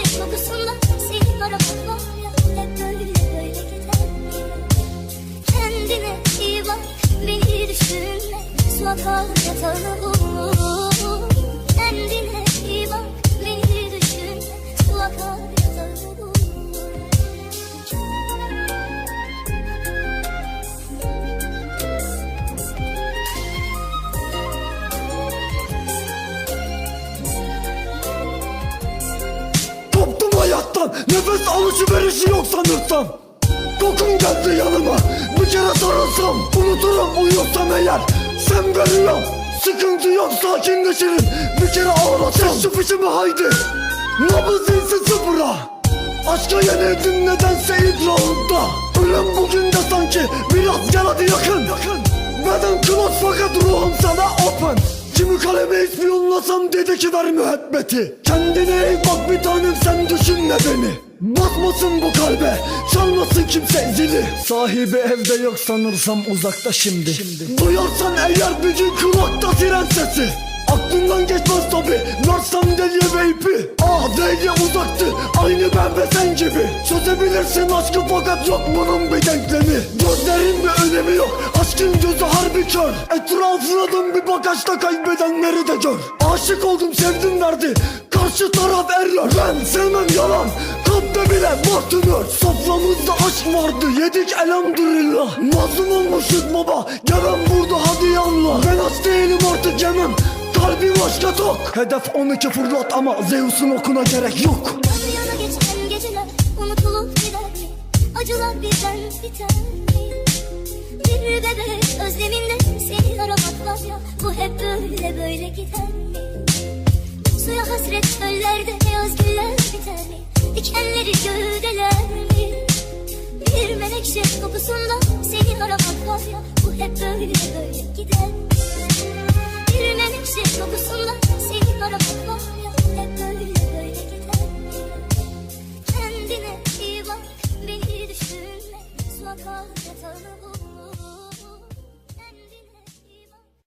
kokusunda var ya Hep böyle böyle gider? Kendine iyi bak beni düşünme Su akar yatağına Hayattan Nefes alışverişi yok sanırsam. Kokun geldi yanıma Bir kere sarılsam Unuturum uyuyorsam eğer. Sen veriyorum Sıkıntı yok sakinleşirim. Bir kere ağlasam. Ses sıfışımı haydi. Nabız insin sıfıra. Aşka yenildim nedense idrarında Ölüm bugün de sanki Biraz gel yakın. Yakın Beden close fakat kaleme ispiyonlasam dedi ki ver müebbeti. Kendine iyi bak bir tanem sen düşünme beni. Basmasın bu kalbe Çalmasın kimse zili. Sahibi evde yok sanırsam uzakta şimdi, Duyarsan eğer bir gün kulakta siren sesi. Aklından geçmez tabi Varsam deli ve ipi Ah değil uzaktı Aynı ben ve sen gibi. Çözebilirsin aşkı fakat yok bunun bir denklemi. Gözlerin bir önemi yok Aşkın gözü harbi kör. Etrafına dön bir bagaçta kaybedenleri de gör. Aşık oldum sevdim verdi Karşı taraf erler. Ben sevmem yalan. Kalpte bile bahtınır Soframızda aşk vardı yedik elhamdülillah. Mazlum olmuşuz baba Gelen vurdu hadi anla Ben aç değilim artık yemem. Kalbim aşka tok. Hedef 12 fırlat ama Zeus'un okuna gerek yok. Yan yana geçen geceler unutulup gider? Acılar birden biter? Bir bebek özleminde seni aramak var ya Bu hep böyle böyle gider mi? Suya hasret çöllerde yaz güller biter mi? Dikenleri gövdeler mi? Bir menekşe kokusunda seni aramak var ya That's all